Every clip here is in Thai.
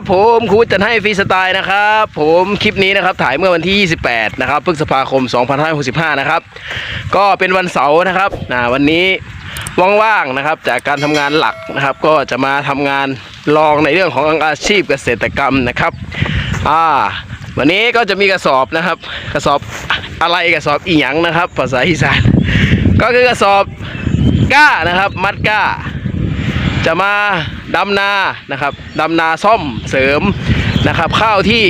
ับผมครูจันให้ฟรีสไตล์นะครับ ผมคลิปนี้นะครับถ่ายเมื่อวันที่ 28 นะครับพฤษภาคม 2565 นะครับ ก็เป็นวันเสาร์นะครับนะวันนี้ว่างๆนะครับ จากการทำงานหลักนะครับ ก็จะมาทำงานลองในเรื่องของอาชีพเกษตรกรรมนะครับอ่าวันนี้ก็จะมีกระสอบนะครับ กระสอบอะไรกระสอบอีหยังนะครับ ภาษาอีสานก็คือกระสอบก้านะครับ มัดก้า จะมาดำนานะครับดำนาซ่อมเสริมนะครับ ข้าวที่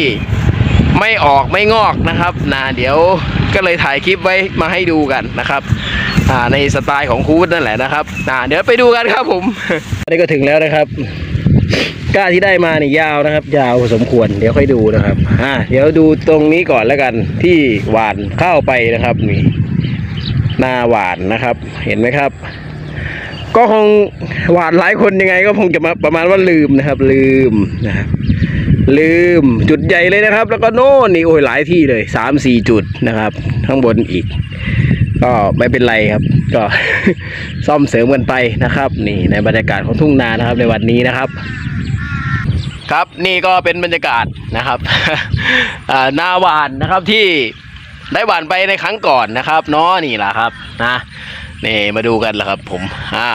ไม่ออกไม่งอกนะครับนะเดี๋ยวก็เลยถ่ายคลิปไว้มาให้ดูกันนะครับในสไตล์ของคูดนั่นแหละนะครับอ่าเดี๋ยวไปดูกันครับผมอันนี้ก็ถึงแล้วนะครับก้าที่ได้มานี่ยาวนะครับ ยาวพอสมควรเดี๋ยวค่อยดูนะครับอ่าเดี๋ยวดูตรงนี้ก่อนแล้วกันที่หวานข้าวไปนะครับนี่นาหวานนะครับ เห็นไหมครับ ก็คงหวานหลายคนยังไง ก็คงจะมาประมาณว่าลืมนะครับ ลืมนะครับลืมจุดใหญ่เลยนะครับ แล้วก็โน่นนี่โอ้ยหลายที่เลยสามสี่จุดนะครับ ข้างบนอีก ก็ไม่เป็นไรครับ ก็ซ่อมเสริมกันไปนะครับ นี่ในบรรยากาศของทุ่งนานะครับในวันนี้นะครับ ครับนี่ก็เป็นบรรยากาศนะครับอ่านาหวานนะครับที่ได้หวานไปในครั้งก่อนนะครับเนาะนี่แหละครับนะ นี่มาดูกันละครับ ผมอ่า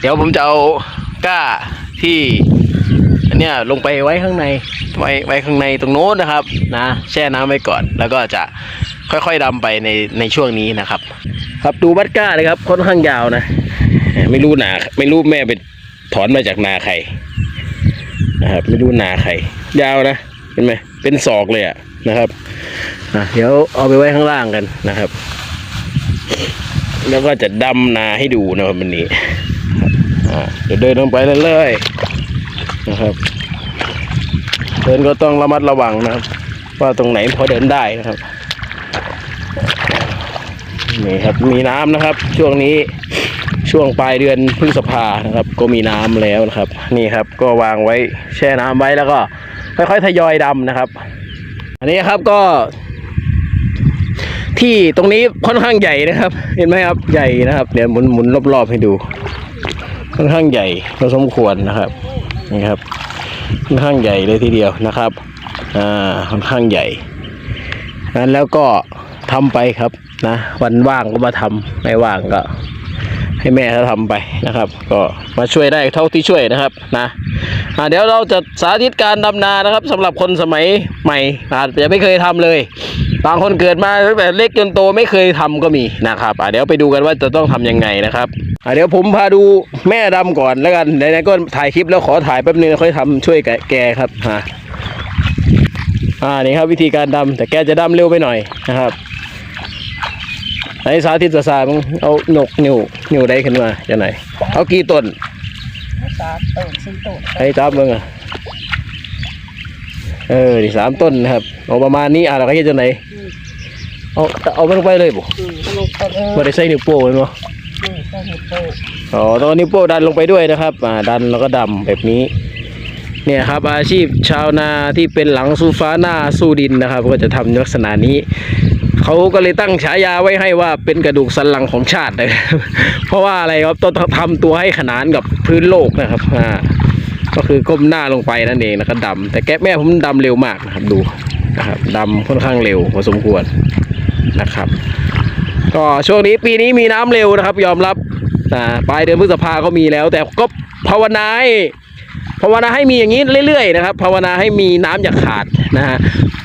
เดี๋ยวผมจะเอาก้าที่อันเนี้ยลงไปไว้ข้างในไว้ไว้ข้างในตรงโน้นนะครับ นะแช่น้ำไว้ก่อน แล้วก็จะค่อยๆดำไปในในช่วงนี้นะครับ ครับดูบัดก้าเลยครับค่อนข้างยาวนะ ไม่รู้หนาไม่รู้แม่ไปถอนมาจากนาใครนะครับไม่รู้นาใครยาวนะเห็นไหมเป็นศอกเลยอะนะครับอะเดี๋ยวเอาไปไว้ข้างล่างกันนะครับ แล้วก็จะดำนาให้ดูนะครับวันนี้เดี๋ยวเดินลงไปเรื่อยๆนะครับเดินก็ต้องระมัดระวังนะครับ ว่าตรงไหนพอเดินได้นะครับนี่ครับมีน้ำนะครับ ช่วงนี้ช่วงปลายเดือนพฤษภานะครับ ก็มีน้ำแล้วนะครับ นี่ครับก็วางไว้แช่น้ำไว้แล้วก็ ค่อยๆทยอยดำนะครับ อันนี้ครับก็ ที่ตรงนี้ค่อนข้างใหญ่นะครับ เห็นไหมครับใหญ่นะครับ เดี๋ยวหมุนหมุนรอบๆให้ดู ค่อนข้างใหญ่พอสมควรนะครับนี่ครับ ค่อนข้างใหญ่เลยทีเดียวนะครับอ่าค่อนข้างใหญ่นั้นแล้วก็ทำไปครับนะวันว่างก็มาทำไม่ว่างก็ ให้แม่เขาทำไปนะครับ ก็มาช่วยได้เท่าที่ช่วยนะครับนะอ่าเดี๋ยวเราจะสาธิตการดำนานะครับสำหรับคนสมัยใหม่อาจจะไม่เคยทำเลย บางคนเกิดมาตั้งแต่เล็กจนโตไม่เคยทำก็มีนะครับอ่าเดี๋ยวไปดูกันว่าจะต้องทำยังไงนะครับอ่าเดี๋ยวผมพาดูแม่ดำก่อนแล้วกันไหนๆก็ถ่ายคลิปแล้วขอถ่ายแป๊บนึงค่อยทำช่วยแกแกครับอ่าอ่านี่ครับวิธีการดำแต่แกจะดำเร็วไปหน่อยนะครับไหนสาธิตสามึงเอาหนกนิ้วนิ้วได้ขึ้นมาจะไหนเอากี่ต้นตาโตนซึ่งโตนให้จับมึงอะเออสามต้นนะครับเอาประมาณนี้อะเราก็จะไหน เอาเอามันลงไปเลยบ่อืมลงไปเออไม่ได้ใส่นิ้วโป้งเลยเนาะนี่ก็เห็นโตอ๋อตอนนิ้วโป้งดันลงไปด้วยนะครับ อ่า ดันแล้วก็ดำแบบนี้ เนี่ยครับ อาชีพชาวนาที่เป็นหลังสู้ฟ้าหน้าสู้ดินนะครับ ก็จะทำลักษณะนี้เขาก็เลยตั้งฉายาไว้ให้ว่าเป็นกระดูกสันหลังของชาตินะครับเพราะว่าอะไรครับต้องทำตัวให้ขนานกับพื้นโลกนะครับอ่าก็คือก้มหน้าลงไปนั่นเองนะครับดำแต่แกะแม่ผมดำเร็วมากนะครับดูนะครับดำค่อนข้างเร็วพอสมควร นะครับ ก็ช่วงนี้ปีนี้มีน้ำเร็วนะครับ ยอมรับอ่าปลายเดือนพฤษภาก็มีแล้ว แต่ก็ภาวนาให้ภาวนาให้มีอย่างนี้เรื่อยๆนะครับภาวนาให้มีน้ำอย่าขาดนะฮะ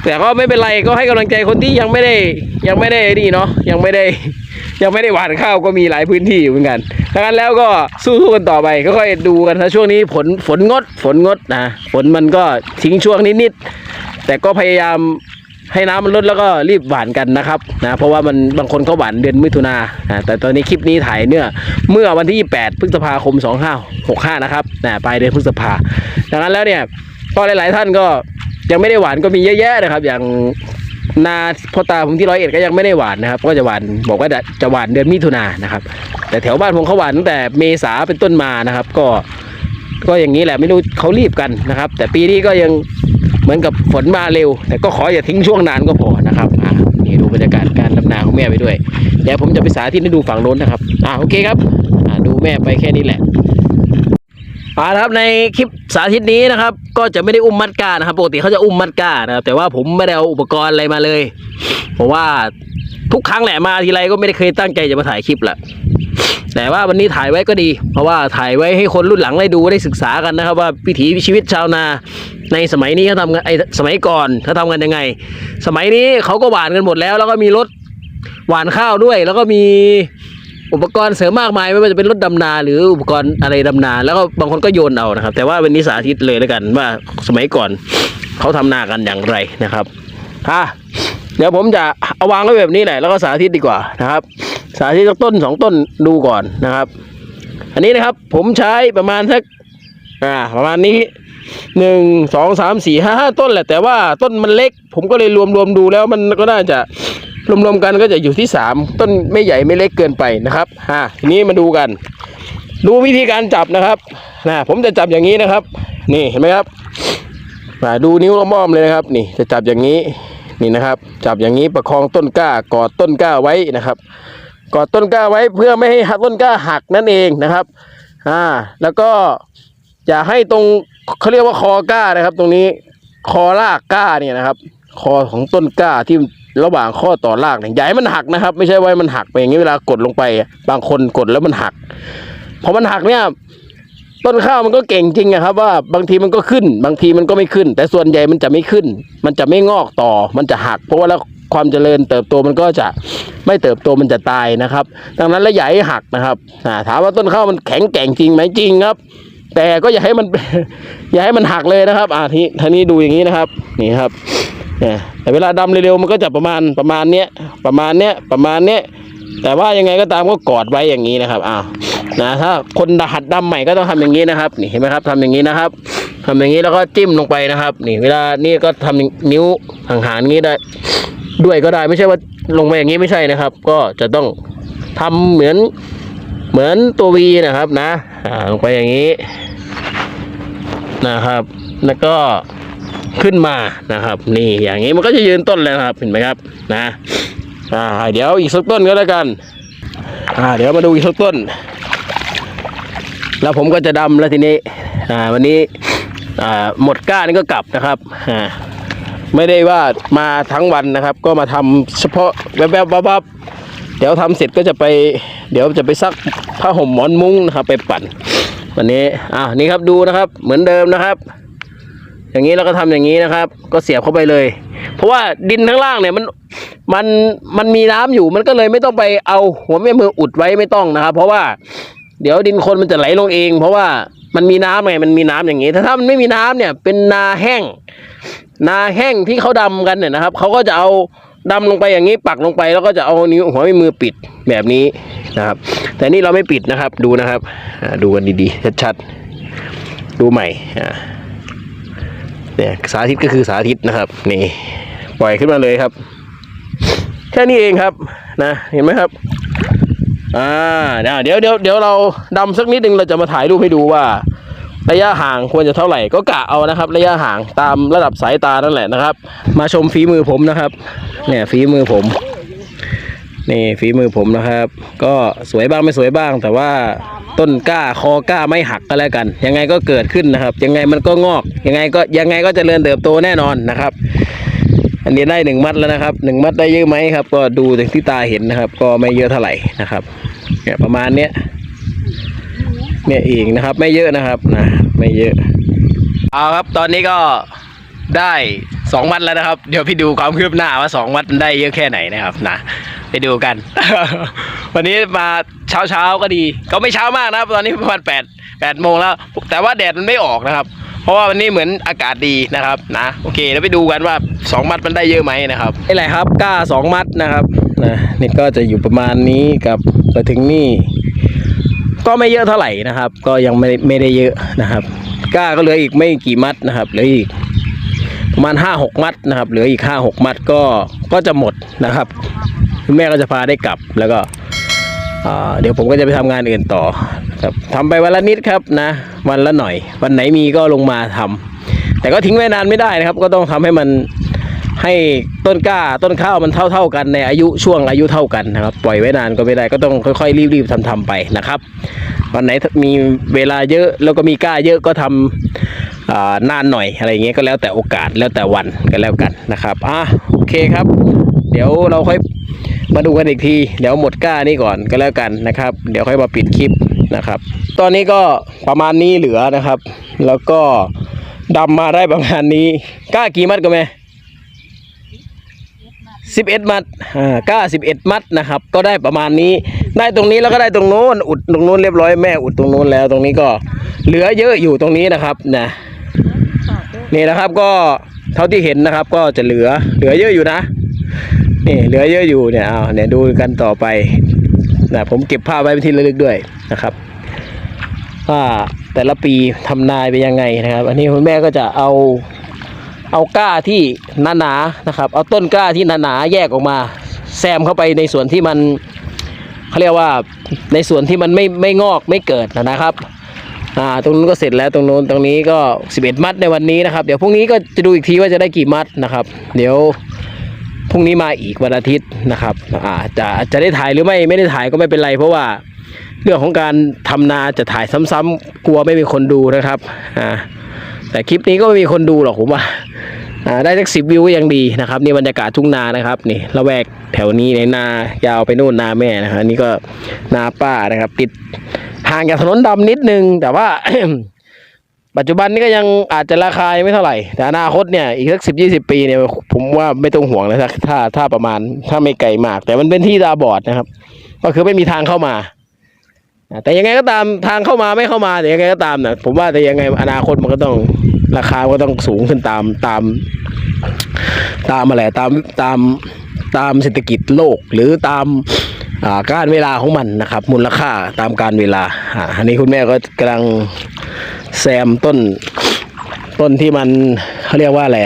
แต่ก็ไม่เป็นไรก็ให้กำลังใจคนที่ยังไม่ได้ยังไม่ได้นี่เนาะยังไม่ได้ยังไม่ได้หวานข้าวก็มีหลายพื้นที่เหมือนกันดังนั้นแล้วก็สู้ๆกันต่อไปก็ค่อยดูกันนะช่วงนี้ฝนฝนงดฝนงดนะฝนมันก็ทิ้งช่วงนิดๆแต่ก็พยายาม ให้น้ำมันลดแล้วก็รีบหวานกันนะครับนะเพราะว่ามันบางคนเขาหวานเดือนมิถุนาแต่ตอนนี้คลิปนี้ถ่ายเนื่อเมื่อวันที่28พฤษภาคม 2565 นะครับนะปลายเดือนพฤษภาดังนั้นแล้วเนี่ยก็หลาย ๆ ท่านก็ยังไม่ได้หวานก็มีเยอะแยะนะครับ อย่างนาพ่อตาผมที่ร้อยเอ็ดก็ยังไม่ได้หวานนะครับ ก็จะหวานบอกว่าจะหวานเดือนมิถุนานะครับ แต่แถวบ้านผมเขาหวานตั้งแต่เมษาเป็นต้นมานะครับ ก็ก็อย่างนี้แหละไม่รู้เขารีบกันนะครับ แต่ปีนี้ก็ยัง เหมือนกับฝนมาเร็ว แต่ก็ขออย่าทิ้งช่วงนานก็พอนะครับอ่านี่ดูบรรยากาศการดำนาของแม่ไปด้วยเดี๋ยวผมจะไปสาธิตให้ดูฝั่งโน้นนะครับอ่าโอเคครับอ่าดูแม่ไปแค่นี้แหละเอาครับในคลิปสาธิตนี้นะครับ ก็จะไม่ได้อุ้มมัดก้านะครับปกติเขาจะอุ้มมัดก้านะครับแต่ว่าผมไม่ได้เอาอุปกรณ์อะไรมาเลย เพราะว่าทุกครั้งแหละมาทีไรก็ไม่ได้เคยตั้งใจจะมาถ่ายคลิปแหละแต่ว่าวันนี้ถ่ายไว้ก็ดี เพราะว่าถ่ายไว้ให้คนรุ่นหลังได้ดูได้ศึกษากันนะครับ ว่าวิถีชีวิตชาวนา ในสมัยนี้เขาทำกันไอสมัยก่อนเขาทำกันยังไง สมัยนี้เขาก็หวานกันหมดแล้ว แล้วก็มีรถหวานข้าวด้วย แล้วก็มีอุปกรณ์เสริมมากมายไม่ว่าจะเป็นรถดำนาหรืออุปกรณ์อะไรดำนา แล้วก็บางคนก็โยนเอานะครับ แต่ว่าวันนี้สาธิตเลยแล้วกันว่าสมัยก่อนเขาทำนากันอย่างไรนะครับอะเดี๋ยวผมจะเอาวางไว้แบบนี้แหละแล้วก็สาธิตดีกว่านะครับ สาธิตต้นสองต้นดูก่อนนะครับ อันนี้นะครับผมใช้ประมาณสักอ่าประมาณนี้ หนึ่งสองสามสี่ห้าห้าต้นแหละแต่ว่าต้นมันเล็ก ผมก็เลยรวมรวมดูแล้วมันก็น่าจะรวมรวมกันก็จะอยู่ที่สามต้นไม่ใหญ่ไม่เล็กเกินไปนะครับอ่าทีนี้มาดูกัน ดูวิธีการจับนะครับนะผมจะจับอย่างนี้นะครับ นี่เห็นไหมครับมาดูนิ้วละม่อมเลยนะครับ นี่จะจับอย่างนี้นี่นะครับ จับอย่างนี้ประคองต้นกล้ากอดต้นกล้าไว้นะครับกอดต้นกล้าไว้เพื่อไม่ให้ต้นกล้าหักนั่นเองนะครับอ่าแล้วก็ อย่าให้ตรงเขาเรียกว่าคอก้านะครับ ตรงนี้คอรากก้าเนี่ยนะครับ คอของต้นก้าที่ระหว่างข้อต่อรากเนี่ยอย่าให้มันหักนะครับ ไม่ใช่ว่ามันหักไปอย่างนี้เวลากดลงไป บางคนกดแล้วมันหักพอมันหักเนี่ยต้นข้าวมันก็เก่งจริงอะครับ ว่าบางทีมันก็ขึ้น บางทีมันก็ไม่ขึ้น แต่ส่วนใหญ่มันจะไม่ขึ้น มันจะไม่งอกต่อ มันจะหัก เพราะว่าแล้วความเจริญเติบโตมันก็จะไม่เติบโตมันจะตายนะครับ ดังนั้นแล้วอย่หักนะครับถามว่าต้นข้าวมันแข็งแกร่งจริงไหมจริงครับ แต่ก็อย่าให้มัน อย่าให้มันหักเลยนะครับอ่าทีทีนี้ดูอย่างนี้นะครับ นี่ครับเนี่ยแต่เวลาดำเร็วๆมันก็จะประมาณประมาณเนี้ยประมาณเนี้ยประมาณเนี้ยแต่ว่ายังไงก็ตามก็กอดไว้อย่างนี้นะครับอ้าวนะถ้าคนหัดดำใหม่ก็ต้องทำอย่างนี้นะครับ นี่เห็นไหมครับทำอย่างนี้นะครับทำอย่างนี้แล้วก็จิ้มลงไปนะครับ นี่ เวลานี่ก็ทำนิ้วห่างๆอย่างนี้ได้ ด้วยก็ได้ไม่ใช่ว่าลงไปอย่างนี้ไม่ใช่นะครับ ก็จะต้องทำเหมือน เหมือนตัววีนะครับนะลงไปอย่างนี้นะครับ แล้วก็ขึ้นมานะครับ นี่อย่างนี้มันก็จะยืนต้นแล้วครับเห็นไหมครับนะอ่าเดี๋ยวอีกสักต้นก็แล้วกันอ่าเดี๋ยวมาดูอีกสักต้น แล้วผมก็จะดำแล้วทีนี้อ่าวันนี้อ่าหมดก้านี่ก็กลับนะครับอ่าไม่ได้ว่ามาทั้งวันนะครับ ก็มาทำเฉพาะแวบๆวับๆเดี๋ยวทำเสร็จก็จะไป เดี๋ยวจะไปซักผ้าห่มหมอนมุ้งนะครับ ไปปั่น วันนี้อ่านี่ครับดูนะครับ เหมือนเดิมนะครับ อย่างนี้เราก็ทำอย่างนี้นะครับ ก็เสียบเข้าไปเลย เพราะว่าดินข้างล่างเนี่ยมันมันมันมีน้ำอยู่มันก็เลยไม่ต้องไปเอาหัวแม่มืออุดไว้ไม่ต้องนะครับ เพราะว่าเดี๋ยวดินคนมันจะไหลลงเอง เพราะว่ามันมีน้ำไงมันมีน้ำอย่างนี้ ถ้าถ้ามันไม่มีน้ำเนี่ย เป็นนาแห้ง นาแห้งที่เขาดำกันเนี่ยนะครับเขาก็จะเอา ดำลงไปอย่างนี้ปักลงไปแล้วก็จะเอานิ้วหัวแม่มือปิดแบบนี้นะครับ แต่นี่เราไม่ปิดนะครับดูนะครับดูกันดีๆชัดๆดูใหม่เนี่ยสาธิตก็คือสาธิตนะครับนี่ปล่อยขึ้นมาเลยครับ แค่นี้เองครับนะเห็นไหมครับอ่าเดี๋ยวเดี๋ยวเดี๋ยวเราดำสักนิดนึงเราจะมาถ่ายรูปให้ดูว่า ระยะห่างควรจะเท่าไหร่ก็กะเอานะครับ ระยะห่างตามระดับสายตานั่นแหละนะครับ มาชมฝีมือผมนะครับ เนี่ยฝีมือผม นี่ฝีมือผมนะครับ ก็สวยบ้างไม่สวยบ้าง แต่ว่าต้นกล้าคอกล้าไม่หักก็แล้วกัน ยังไงก็เกิดขึ้นนะครับ ยังไงมันก็งอก ยังไงก็ยังไงก็จเจริญเติบโตแน่นอนนะครับอันนี้ได้หนึ่งมัดแล้วนะครับหนึ่งมัดได้เยอะไหมครับ ก็ดูจากที่ตาเห็นนะครับ ก็ไม่เยอะเท่าไหร่นะครับเนี่ยประมาณเนี้ย เนี่ยเองนะครับ ไม่เยอะนะครับนะไม่เยอะ เอาครับตอนนี้ก็ได้สองมัดแล้วนะครับ เดี๋ยวพี่ดูความคืบหน้าว่าสองมัดมันได้เยอะแค่ไหนนะครับนะไปดูกัน วันนี้มาเช้าเช้าก็ดี ก็ไม่เช้ามากนะครับ ตอนนี้ประมาณแปดแปดโมงแล้ว แต่ว่าแดดมันไม่ออกนะครับ เพราะว่าวันนี้เหมือนอากาศดีนะครับนะโอเคแล้วไปดูกันว่าสองมัดมันได้เยอะไหมนะครับนี่แหละครับก้าสองมัดนะครับนะนี่ก็จะอยู่ประมาณนี้กับไปถึงนี่ ก็ไม่เยอะเท่าไหร่นะครับ ก็ยังไม่ไม่ได้เยอะนะครับ ก้าก็เหลืออีกไม่กี่มัดนะครับเหลืออีกประมาณห้าหกมัดนะครับเหลืออีกห้าหกมัดก็ก็จะหมดนะครับคุณแม่ก็จะพาได้กลับแล้วก็เดี๋ยวผมก็จะไปทำงานอื่นต่อครับทำไปวันละนิดครับนะวันละหน่อย วันไหนมีก็ลงมาทำแต่ก็ทิ้งไว้นานไม่ได้นะครับ ก็ต้องทำให้มัน ให้ต้นกล้าต้นข้าวมันเท่า ๆกันในอายุช่วงอายุเท่ากันนะครับ ปล่อยไว้นานก็ไม่ได้ก็ต้องค่อย ๆ รีบๆทำๆไปนะครับวันไหนมีเวลาเยอะแล้วก็มีกล้าเยอะก็ทำอ่านานหน่อยอะไรเงี้ยก็แล้วแต่โอกาสแล้วแต่วันกันแล้วกันนะครับอะโอเคครับ เดี๋ยวเราค่อยมาดูกันอีกที เดี๋ยวหมดกล้านี่ก่อนก็แล้วกันนะครับ เดี๋ยวค่อยมาปิดคลิปนะครับ ตอนนี้ก็ประมาณนี้เหลือนะครับ แล้วก็ดำมาได้ประมาณนี้กล้ากี่มัดก็แม่ สิบเอ็ดมัดอ่าก้าสิบเอ็ดมัดนะครับ ก็ได้ประมาณนี้ ได้ตรงนี้แล้วก็ได้ตรงโน้น อุดตรงโน้นเรียบร้อยแม่อุดตรงโน้นแล้ว ตรงนี้ก็เหลือเยอะอยู่ตรงนี้นะครับนะนี่นะครับก็เท่าที่เห็นนะครับ ก็จะเหลือเหลือเยอะอยู่นะนี่เหลือเยอะอยู่เนี่ยเอาเนี่ยดูกันต่อไปนะผมเก็บภาพไว้เป็นที่ระลึกด้วยนะครับว่าแต่ละปีทำนายไปยังไงนะครับ อันนี้คุณแม่ก็จะเอา เอาก้าที่หนาๆนะครับ เอาต้นกล้าที่หนาๆแยกออกมา แซมเข้าไปในส่วนที่มันเขาเรียกว่าในส่วนที่มันไม่ไม่งอกไม่เกิดนะครับอ่าตรงนู้นก็เสร็จแล้วตรงนู้นตรงนี้ก็ 11 มัดในวันนี้นะครับ เดี๋ยวพรุ่งนี้ก็จะดูอีกทีว่าจะได้กี่มัดนะครับ เดี๋ยวพรุ่งนี้มาอีกวันอาทิตย์นะครับอ่าจะจะได้ถ่ายหรือไม่ไม่ได้ถ่ายก็ไม่เป็นไร เพราะว่าเรื่องของการทำนาจะถ่ายซ้ำๆกลัวไม่มีคนดูนะครับอ่า แต่คลิปนี้ก็ไม่มีคนดูหรอกผมว่าได้สักสิบวิวก็ยังดีนะครับนี่บรรยากาศทุ่งนานะครับนี่ละแวกแถวนี้ในนายาวไปนู่นนาแม่นะครับนี่ก็นาป้านะครับ ติดห่างจากถนนดำนิดนึง แต่ว่า ปัจจุบันนี้ก็ยังอาจจะราคาไม่เท่าไหร่ แต่อนาคตเนี่ยอีกสักสิบยี่สิบปีเนี่ยผมว่าไม่ต้องห่วงแล้วถ้าถ้าถ้าประมาณถ้าไม่ไกลมาก แต่มันเป็นที่ตาบอดนะครับ ก็คือไม่มีทางเข้ามา แต่ยังไงก็ตามทางเข้ามาไม่เข้ามาแต่ยังไงก็ตามนะผมว่าแต่ยังไงอนาคตมันก็ต้องราคาก็ต้องสูงขึ้นตามตาม ตามอะไรตามตามตามเศรษฐกิจโลกหรือตามาการเวลาของมันนะครับ มูลค่าตามการเวลาอ,อันนี้คุณแม่ก็กำลังแซมต้นต้นที่มันเขาเรียกว่าอะไร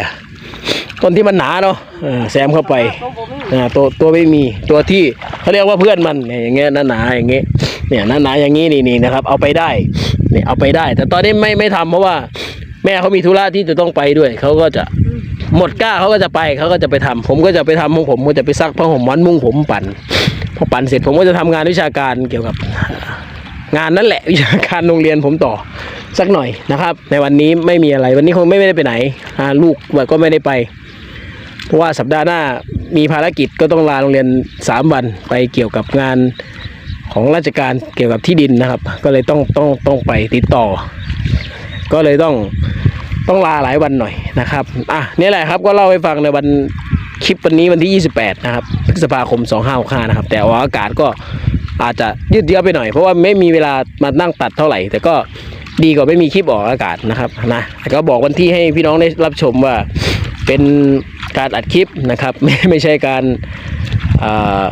ต้นที่มันหนาเนาะแซมเข้าไปตัวตัวไม่มีตัวที่เขาเรียกว่าเพื่อนมันอย่างเงี้ยหนาๆอย่างเงี้ย เนี่ยหนาๆอย่างงี้นี่นี่นะครับ เอาไปได้เนี่ยเอาไปได้ แต่ตอนนี้ไม่ไม่ทำเพราะว่า แม่เขามีธุระที่จะต้องไปด้วยเขาก็จะหมดกล้าเขาก็จะไปเขาก็จะไปทำผมก็จะไปทำของผมก็จะไปซักผ้าห่มม้อนมุ้งผมปั่นพอปั่นเสร็จผมก็จะทำงานวิชาการเกี่ยวกับ งานนั่นแหละวิชาการโรงเรียนผมต่อสักหน่อยนะครับ ในวันนี้ไม่มีอะไรวันนี้คงไม่ได้ไปไหนลูกก็ไม่ได้ไป เพราะว่าสัปดาห์หน้ามีภารกิจก็ต้องลาโรงเรียนสามวันไปเกี่ยวกับงาน ของราชการเกี่ยวกับที่ดินนะครับ ก็เลยต้องต้องต้องไปติดต่อ ก็เลยต้องต้องลาหลายวันหน่อยนะครับอะนี่แหละครับก็เล่าให้ฟังในวันคลิปวันนี้วันที่ 28 นะครับพฤษภาคม 2565นะครับ แต่ว่าอากาศก็อาจจะยืดเยื้อไปหน่อยเพราะว่าไม่มีเวลามานั่งตัดเท่าไหร่ แต่ก็ดีกว่าไม่มีคลิปออกอากาศนะครับนะก็บอกวันที่ให้พี่น้องได้รับชมว่าเป็นการอัดคลิปนะครับ ไม่ไม่ใช่การอ่า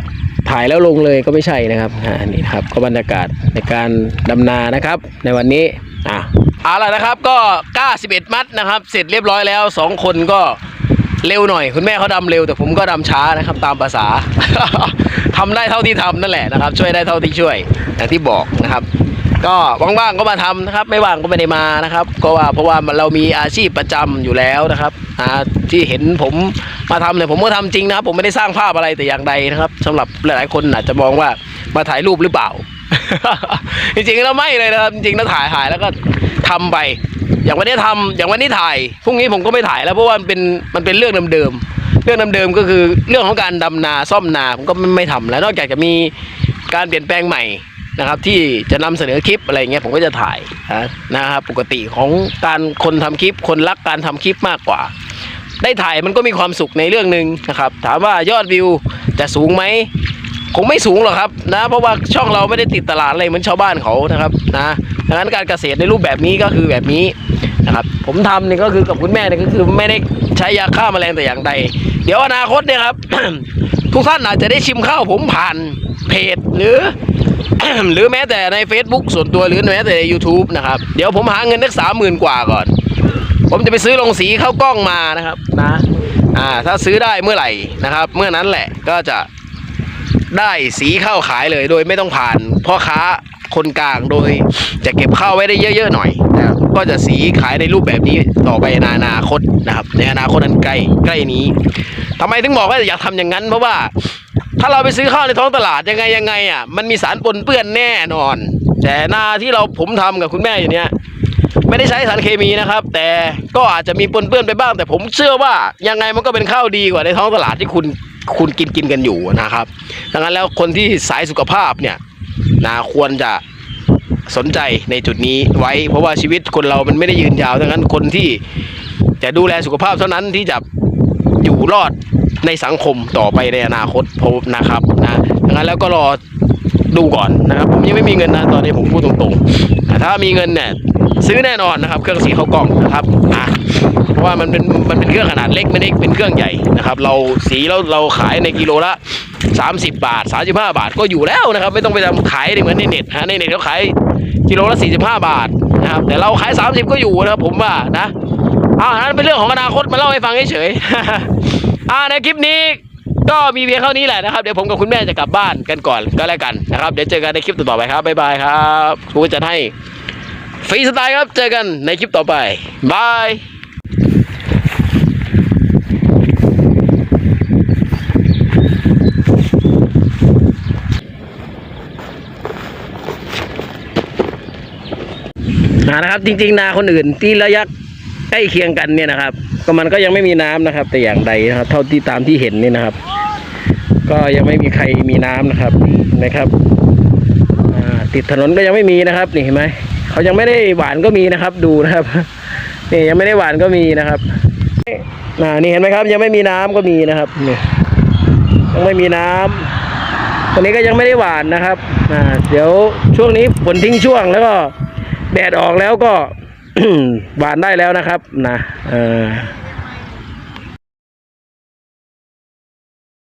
ถ่ายแล้วลงเลยก็ไม่ใช่นะครับอ่านี่ครับก็บรรยากาศในการดำนานะครับ ในวันนี้อะเอาละนะครับก็ก้า11 มัดนะครับ เสร็จเรียบร้อยแล้วสองคนก็เร็วหน่อย คุณแม่เขาดำเร็วแต่ผมก็ดำช้านะครับตามภาษาทำได้เท่าที่ทำนั่นแหละนะครับ ช่วยได้เท่าที่ช่วยอย่างที่บอกนะครับ ก็ว่างๆก็มาทำนะครับ ไม่ว่างก็ไม่ได้มานะครับ ก็ว่าเพราะว่าเรามีอาชีพประจำอยู่แล้วนะครับ ที่เห็นผมมาทำเนี่ยผมก็ทำจริงนะครับ ผมไม่ได้สร้างภาพอะไรแต่อย่างใดนะครับสำหรับหลายๆคนอาจจะมองว่ามาถ่ายรูปหรือเปล่า จริงๆแล้วไม่เลยนะครับจริงๆแล้วถ่ายถ่ายแล้วก็ทำไป อย่างวันนี้ทำอย่างวันนี้ถ่ายพรุ่งนี้ผมก็ไม่ถ่ายแล้วเพราะว่ามันเป็นมันเป็นเรื่องเดิมๆเรื่องเดิมๆก็คือเรื่องของการดำนาซ่อมนาผมก็ไม่ไม่ทำแล้วนอกจากจะมีการเปลี่ยนแปลงใหม่นะครับที่จะนำเสนอคลิปอะไรเงี้ยผมก็จะถ่ายนะนะครับปกติของการคนทำคลิปคนรักการทำคลิปมากกว่า ได้ถ่ายมันก็มีความสุขในเรื่องหนึ่งนะครับถามว่ายอดวิวจะสูงไหมคงไม่สูงหรอกครับนะเพราะว่าช่องเราไม่ได้ติดตลาดอะไรเหมือนชาวบ้านเขานะครับนะดังนั้นการเกษตรในรูปแบบนี้ก็คือแบบนี้นะครับผมทำเนี่ยก็คือกับคุณแม่เนี่ยก็คือไม่ได้ใช้ยาฆ่าแมลงแต่อย่างใด เดี๋ยวอนาคตเนี่ยครับ ทุกท่านอาจจะได้ชิมข้าวผมผ่านเพจหรือ หรือแม้แต่ใน Facebook ส่วนตัวหรือแม้แต่ใน YouTube นะครับ เดี๋ยวผมหาเงินสักสามหมื่นกว่าก่อน ผมจะไปซื้อลงสีเข้ากล้องมานะครับนะอ่าถ้าซื้อได้เมื่อไหร่นะครับ เมื่อนั้นแหละก็จะได้สีข้าวขายเลยโดยไม่ต้องผ่านพ่อค้าคนกลางโดยจะเก็บข้าวไว้ได้เยอะๆหน่อยนะก็จะสีขายในรูปแบบนี้ต่อไปในอนาคตนะครับ ในอนาคตอันใกล้ใกล้นี้ทำไมถึงบอกว่าอยากทำอย่างนั้น เพราะว่า ถ้าเราไปซื้อข้าวในท้องตลาดยังไงยังไงอะมันมีสารปนเปื้อนแน่นอน แต่นาที่เราผมทำกับคุณแม่อยู่เนี้ย ไม่ได้ใช้สารเคมีนะครับ แต่ก็อาจจะมีปนเปื้อนไปบ้าง แต่ผมเชื่อว่ายังไงมันก็เป็นข้าวดีกว่าในท้องตลาดที่คุณคุณกินกินกันอยู่นะครับ ดังนั้นแล้วคนที่สายสุขภาพเนี่ยนะควรจะสนใจในจุดนี้ไว้ เพราะว่าชีวิตคนเรามันไม่ได้ยืนยาวดังนั้นคนที่จะดูแลสุขภาพเท่านั้นที่จะอยู่รอดในสังคมต่อไปในอนาคตผมนะครับนะดังนั้นแล้วก็รอดูก่อนนะครับ ผมยังไม่มีเงินนะตอนนี้ผมพูดตรงๆแต่ถ้ามีเงินเนี่ย ซื้อแน่นอนนะครับเครื่องสีเข้ากล้องนะครับอะเพราะว่ามันเป็นมันเป็นเครื่องขนาดเล็กไม่ได้เป็นเครื่องใหญ่นะครับ เราสีเราเราขายในกิโลละ 30 บาท 35 บาทก็อยู่แล้วนะครับ ไม่ต้องไปทำขายเหมือนในเน็ตฮะในเน็ตเขาขายกิโลละ 45 บาทนะครับแต่เราขาย 30 ก็อยู่นะครับผมว่านะอ่านั้นเป็นเรื่องของอนาคตมาเล่าให้ฟังเฉยๆอ่าในคลิปนี้ก็มีเพียงเท่านี้แหละนะครับ เดี๋ยวผมกับคุณแม่จะกลับบ้านกันก่อนก็แล้วกันนะครับ เดี๋ยวเจอกันในคลิปต่อไปครับ บ๊ายบายครับกูจะให้ ฟรีสไตล์ครับ เจอกันในคลิปต่อไป บาย่านะครับจริงๆ นาคนอื่นที่ระยะใกล้เคียงกันเนี่ยนะครับ ก็มันก็ยังไม่มีน้ำนะครับ แต่อย่างใดนะครับ เท่าที่ตามที่เห็นนี่นะครับ ก็ยังไม่มีใครมีน้ำนะครับนะครับติดถนนก็ยังไม่มีนะครับนี่เห็นไหม เขายังไม่ได้หวานก็มีนะครับ ดูนะครับนี่ยังไม่ได้หวานก็มีนะครับอ่านี่เห็นไหมครับ ยังไม่มีน้ำก็มีนะครับนี่ยังไม่มีน้ำคนนี้ก็ยังไม่ได้หวานนะครับอ่าเดี๋ยวช่วงนี้ฝนทิ้งช่วงแล้วก็แดดออกแล้วก็หวานได้แล้วนะครับ นะเออ